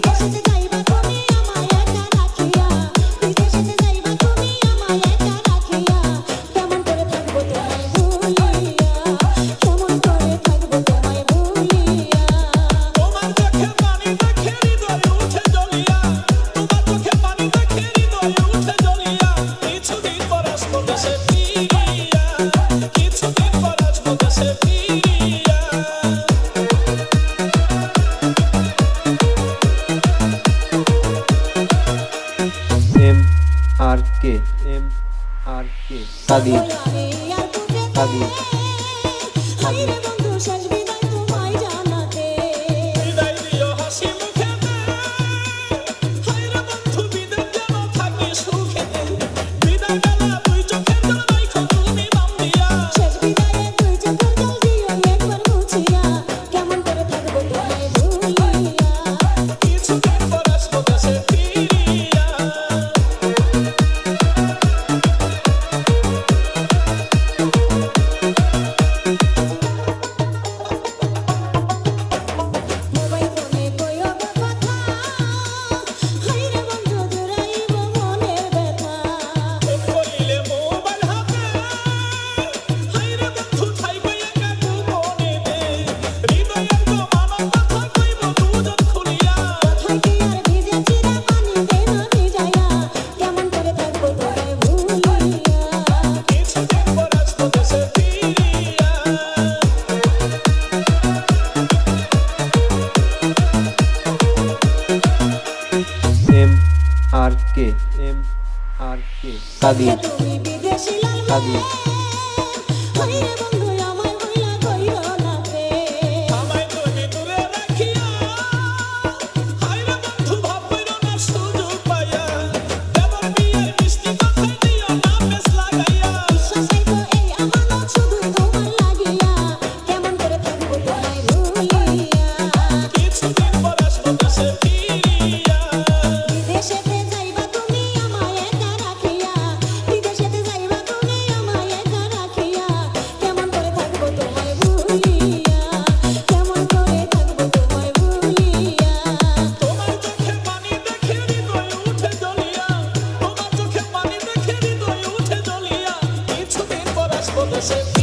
Because R K M R K Kadir Kadir Kadir M R K M R K Kadir Kadir Joseph.